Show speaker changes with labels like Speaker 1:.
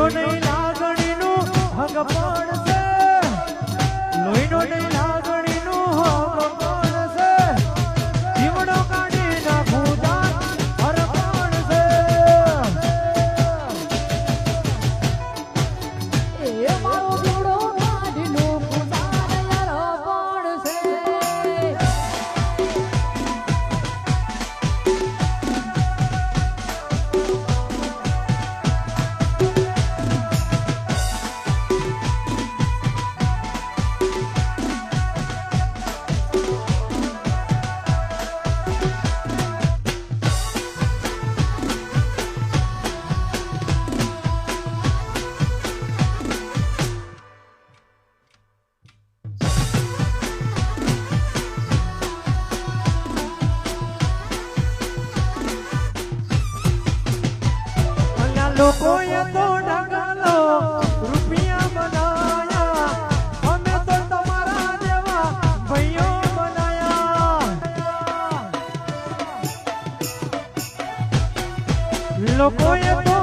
Speaker 1: લોહીનો નહીં લાગણીનું ભગવાન છે લોહીનો નહીં લોકોએ તો ઢગલો રૂપિયા બનાયા. અમે તો